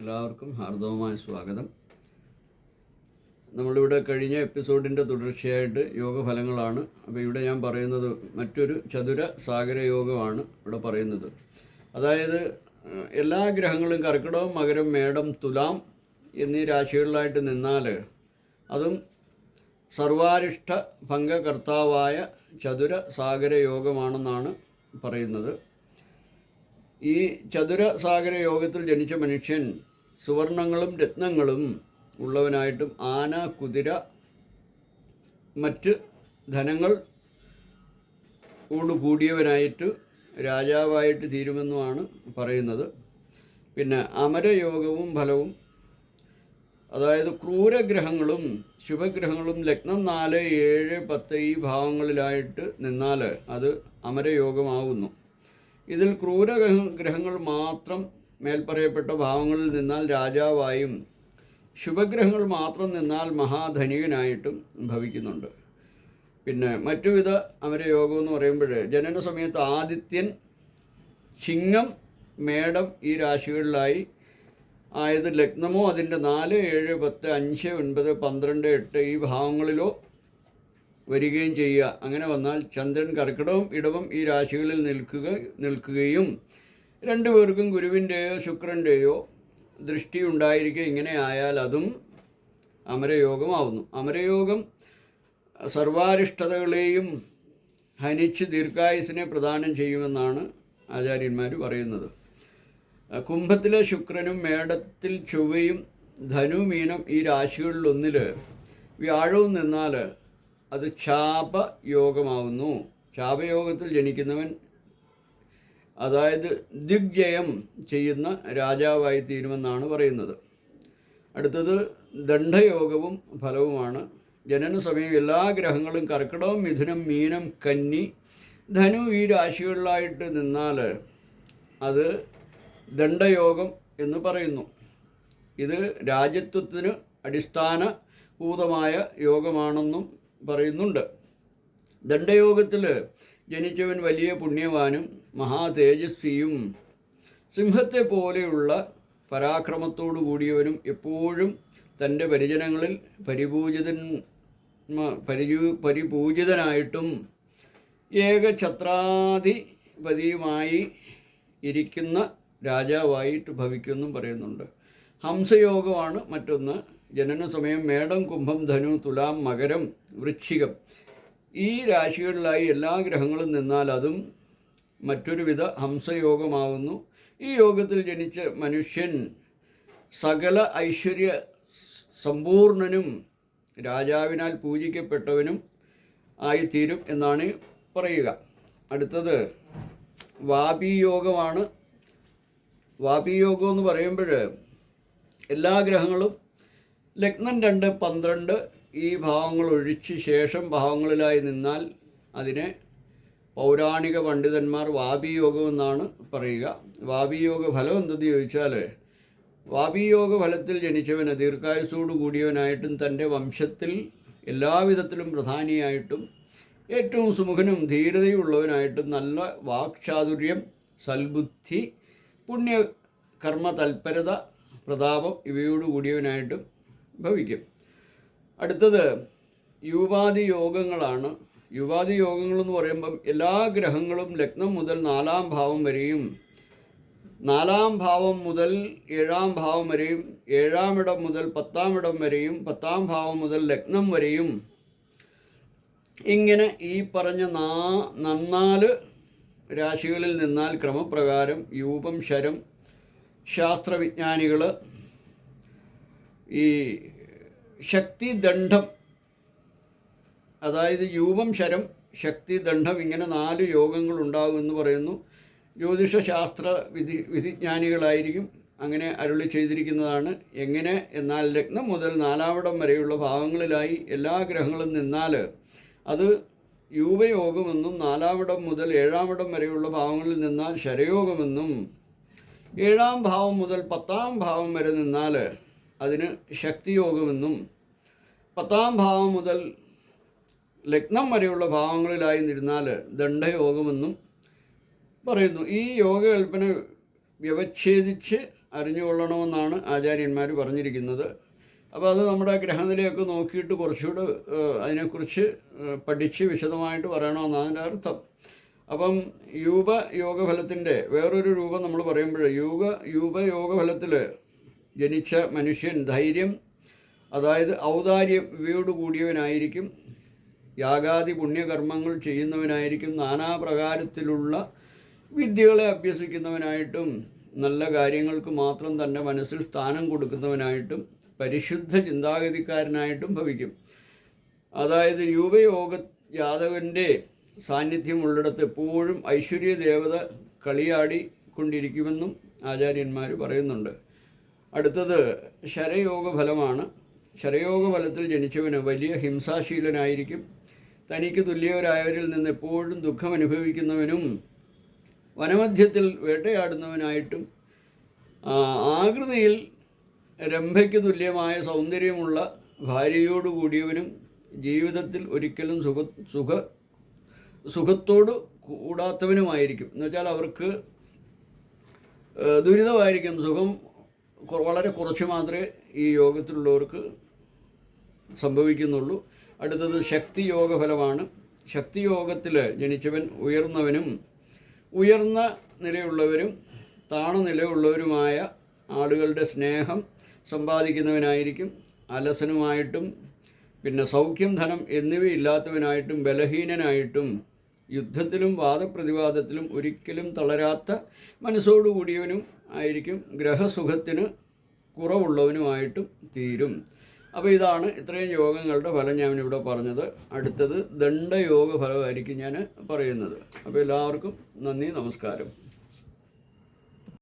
എല്ലാവർക്കും ഹാർദവമായ സ്വാഗതം. നമ്മളിവിടെ കഴിഞ്ഞ എപ്പിസോഡിന്റെ തുടർച്ചയായിട്ട് യോഗ ഫലങ്ങളാണ് അപ്പോൾ ഇവിടെ ഞാൻ പറയുന്നത് മറ്റൊരു ചതുര സാഗര യോഗമാണ് ഇവിടെ പറയുന്നത്. അതായത് എല്ലാ ഗ്രഹങ്ങളും കർക്കിടകം മകരം മേടം തുലാം എന്നീ രാശികളിലായിട്ട് നിന്നാൽ അതും സർവാരിഷ്ട ഭംഗകർത്താവായ ചതുര സാഗര യോഗമാണെന്നാണ് പറയുന്നത്. ഈ ചതുര സാഗര യോഗത്തിൽ ജനിച്ച മനുഷ്യൻ സുവർണങ്ങളും രത്നങ്ങളും ഉള്ളവനായിട്ടും ആന കുതിര മറ്റ് ധനങ്ങൾ കൂടിയവനായിട്ട് രാജാവായിട്ട് തീരുമെന്നുമാണ് പറയുന്നത്. പിന്നെ അമരയോഗവും ഫലവും അതായത് ക്രൂരഗ്രഹങ്ങളും ശുഭഗ്രഹങ്ങളും ലഗ്നം നാല് ഏഴ് പത്ത് ഈ ഭാവങ്ങളിലായിട്ട് നിന്നാൽ അത് അമരയോഗമാവുന്നു. ഇതിൽ ക്രൂര ഗ്രഹങ്ങൾ മാത്രം മേൽപ്പറയപ്പെട്ട ഭാവങ്ങളിൽ നിന്നാൽ രാജാവായും ശുഭഗ്രഹങ്ങൾ മാത്രം നിന്നാൽ മഹാധനികനായിട്ടും ഭവിക്കുന്നുണ്ട്. പിന്നെ മറ്റു വിധ അമരയോഗം എന്ന് പറയുമ്പോൾ ജനന സമയത്ത് ആദിത്യൻ ചിങ്ങം മേടം ഈ രാശികളിലായി ആയത് ലഗ്നമോ അതിന്റെ നാല് ഏഴ് പത്ത് അഞ്ച് ഒൻപത് പന്ത്രണ്ട് എട്ട് ഈ ഭാവങ്ങളിലോ വരികയും ചെയ്യുക. അങ്ങനെ വന്നാൽ ചന്ദ്രൻ കർക്കിടവും ഇടവും ഈ രാശികളിൽ നിൽക്കുക നിൽക്കുകയും രണ്ടുപേർക്കും ഗുരുവിന്റെയോ ശുക്രന്റെയോ ദൃഷ്ടി ഉണ്ടായിരിക്കുക ഇങ്ങനെ ആയാൽ അതും അമരയോഗമാവുന്നു. അമരയോഗം സർവാരിഷ്ടതകളെയും ഹനിച്ച് ദീർഘായുസിനെ പ്രദാനം ചെയ്യുമെന്നാണ് ആചാര്യന്മാർ പറയുന്നത്. കുംഭത്തിലെ ശുക്രനും മേടത്തിൽ ചൊവ്വയും ധനു മീനം ഈ രാശികളിലൊന്നിൽ വ്യാഴവും നിന്നാൽ അത് ചാപയോഗമാവുന്നു ചാപയോഗത്തിൽ ജനിക്കുന്നവൻ അതായത് ദിഗ്ജയം ചെയ്യുന്ന രാജാവായി തീരുമെന്നാണ് പറയുന്നത്. അടുത്തത് ദണ്ഡയോഗവും ഫലവുമാണ്. ജനന സമയം എല്ലാ ഗ്രഹങ്ങളും കർക്കിടകം മിഥുനം മീനം കന്നി ധനു ഈ രാശികളിലായിട്ട് നിന്നാൽ അത് ദണ്ഡയോഗം എന്ന് പറയുന്നു. ഇത് രാജ്യത്വത്തിന് അടിസ്ഥാന ഭൂതമായ യോഗമാണെന്നും പറയുന്നുണ്ട്. ദണ്ഡയോഗത്തിൽ ജനിച്ചവൻ വലിയ പുണ്യവാനും മഹാതേജസ്വിയും സിംഹത്തെ പോലെയുള്ള പരാക്രമത്തോടു കൂടിയവനും എപ്പോഴും തന്റെ പരിജനങ്ങളിൽ പരിപൂജിതൻ പരിചു പരിപൂജിതനായിട്ടും ഏകഛത്രാധിപതിയുമായി ഇരിക്കുന്ന രാജാവായിട്ട് ഭവിക്കുമെന്നും പറയുന്നുണ്ട്. ഹംസയോഗമാണ് മറ്റൊന്ന്. ജനന സമയം മേടം കുംഭം ധനു തുലാം മകരം വൃശ്ചികം. ഈ രാശികളിലായി എല്ലാ ഗ്രഹങ്ങളും നിന്നാൽ അതും മറ്റൊരു വിധ ഹംസയോഗമാവുന്നു. ഈ യോഗത്തിൽ ജനിച്ച മനുഷ്യൻ സകല ഐശ്വര്യ സമ്പൂർണനും രാജാവിനാൽ പൂജിക്കപ്പെട്ടവനും ആയിത്തീരും എന്നാണ് പറയുക. അടുത്തത് വാപി വാപിയോഗമാണ് വാപിയോഗം എന്ന് പറയുമ്പോൾ എല്ലാ ഗ്രഹങ്ങളും ലഗ്നം രണ്ട് പന്ത്രണ്ട് ഈ ഭാവങ്ങൾ ഒഴിച്ച് ശേഷം ഭാവങ്ങളിലായി നിന്നാൽ അതിനെ പൗരാണിക പണ്ഡിതന്മാർ വാപിയോഗം എന്നാണ് പറയുക. വാപിയോഗ ഫലം എന്തെന്ന് ചോദിച്ചാൽ വാപിയോഗ ഫലത്തിൽ ജനിച്ചവന് ദീർഘായുസോട് കൂടിയവനായിട്ടും തന്റെ വംശത്തിൽ എല്ലാവിധത്തിലും പ്രധാനിയായിട്ടും ഏറ്റവും സുമുഖനും ധീരതയുള്ളവനായിട്ടും നല്ല വാക്ചാതുര്യം സൽബുദ്ധി പുണ്യ കർമ്മ തൽപരത പ്രതാപം ഇവയോടു കൂടിയവനായിട്ടും ഭവിക്കും. അടുത്തത് യുവാദി യോഗങ്ങളാണ്. യുവാദി യോഗങ്ങളെന്ന് പറയുമ്പം എല്ലാ ഗ്രഹങ്ങളും ലഗ്നം മുതൽ നാലാം ഭാവം വരെയും നാലാം ഭാവം മുതൽ ഏഴാം ഭാവം വരെയും ഏഴാം ഇടം മുതൽ പത്താം ഇടം വരെയും പത്താം ഭാവം മുതൽ ലഗ്നം വരെയും ഇങ്ങനെ ഈ പറഞ്ഞ നാ നന്നാൽ രാശികളിൽ നിന്നാൽ ക്രമപ്രകാരം യൂപം ശരം ശാസ്ത്രവിജ്ഞാനികൾ ഈ ശക്തിദണ്ഡം അതായത് യൂപം ശരം ശക്തിദണ്ഡം ഇങ്ങനെ നാല് യോഗങ്ങൾ ഉണ്ടാകും എന്ന് പറയുന്നു. ജ്യോതിഷശാസ്ത്ര വിധി വിധിജ്ഞാനികളായിരിക്കും അങ്ങനെ അരുളി ചെയ്തിരിക്കുന്നതാണ്. എങ്ങനെ? എന്നാൽ ലഗ്നം മുതൽ നാലാവിടം വരെയുള്ള ഭാവങ്ങളിലായി എല്ലാ ഗ്രഹങ്ങളും നിന്നാൽ അത് യൂപയോഗമെന്നും നാലാവിടം മുതൽ ഏഴാമിടം വരെയുള്ള ഭാവങ്ങളിൽ നിന്നാൽ ശരയോഗമെന്നും ഏഴാം ഭാവം മുതൽ പത്താം ഭാവം വരെ നിന്നാൽ അതിന് ശക്തിയോഗമെന്നും പത്താം ഭാവം മുതൽ ലഗ്നം വരെയുള്ള ഭാവങ്ങളിലായി നിരുന്നാൽ ദണ്ഡയോഗമെന്നും പറയുന്നു. ഈ യോഗകൽപ്പന വ്യവച്ഛേദിച്ച് അറിഞ്ഞുകൊള്ളണമെന്നാണ് ആചാര്യന്മാർ പറഞ്ഞിരിക്കുന്നത്. അപ്പോൾ അത് നമ്മുടെ ഗ്രഹനിലയൊക്കെ നോക്കിയിട്ട് കുറച്ചുകൂടെ അതിനെക്കുറിച്ച് പഠിച്ച് വിശദമായിട്ട് പറയണമെന്നാണ് അതിന്റെ അർത്ഥം. അപ്പം യൂപ യോഗഫലത്തിന്റെ വേറൊരു രൂപം നമ്മൾ പറയുമ്പോൾ യൂക യൂപ യോഗഫലത്തിൽ ജനിച്ച മനുഷ്യൻ ധൈര്യം അതായത് ഔദാര്യ കൂടിയവനായിരിക്കും യാഗാദി പുണ്യകർമ്മങ്ങൾ ചെയ്യുന്നവനായിരിക്കും നാനാപ്രകാരത്തിലുള്ള വിദ്യകളെ അഭ്യസിക്കുന്നവനായിട്ടും നല്ല കാര്യങ്ങൾക്ക് മാത്രം തന്റെ മനസ്സിൽ സ്ഥാനം കൊടുക്കുന്നവനായിട്ടും പരിശുദ്ധ ചിന്താഗതിക്കാരനായിട്ടും ഭവിക്കും. അതായത് യുവയോഗ ജാതകന്റെ സാന്നിധ്യമുള്ളിടത്ത് എപ്പോഴും ഐശ്വര്യ ദേവത കൊണ്ടിരിക്കുമെന്നും ആചാര്യന്മാർ പറയുന്നുണ്ട്. അടുത്തത് ശരയോഗ ഫലമാണ് ശരയോഗ ഫലത്തിൽ ജനിച്ചവന് വലിയ ഹിംസാശീലനായിരിക്കും. തനിക്ക് തുല്യവരായവരിൽ നിന്ന് എപ്പോഴും ദുഃഖം അനുഭവിക്കുന്നവനും വനമധ്യത്തിൽ വേട്ടയാടുന്നവനായിട്ടും ആകൃതിയിൽ രംഭയ്ക്ക് തുല്യമായ സൗന്ദര്യമുള്ള ഭാര്യയോട് കൂടിയവനും ജീവിതത്തിൽ ഒരിക്കലും സുഖ സുഖ സുഖത്തോട് കൂടാത്തവനുമായിരിക്കും. എന്നുവെച്ചാൽ അവർക്ക് ദുരിതമായിരിക്കും. സുഖം വളരെ കുറച്ച് മാത്രമേ ഈ യോഗത്തിലുള്ളവർക്ക് സംഭവിക്കുന്നുള്ളൂ. അടുത്തത് ശക്തി യോഗ ഫലമാണ് ശക്തി യോഗത്തിൽ ജനിച്ചവൻ ഉയർന്നവനും ഉയർന്ന നിലയുള്ളവരും താണ നിലയുള്ളവരുമായ ആളുകളുടെ സ്നേഹം സമ്പാദിക്കുന്നവനായിരിക്കും. അലസനുമായിട്ടും പിന്നെ സൗഖ്യം ധനം എന്നിവയില്ലാത്തവനായിട്ടും ബലഹീനനായിട്ടും യുദ്ധത്തിലും വാദപ്രതിവാദത്തിലും ഒരിക്കലും തളരാത്ത മനസ്സോടുകൂടിയവനും ആയിരിക്കും. ഗ്രഹസുഖത്തിന് കുറവുള്ളവനുമായിട്ടും തീരും. അപ്പോൾ ഇതാണ് ഇത്രയും യോഗങ്ങളുടെ ഫലം ഞാൻ ഇവിടെ പറഞ്ഞത്. അടുത്തത് ദണ്ഡയോഗ ഫലമായിരിക്കും ഞാൻ പറയുന്നത്. അപ്പോൾ എല്ലാവർക്കും നന്ദി നമസ്കാരം.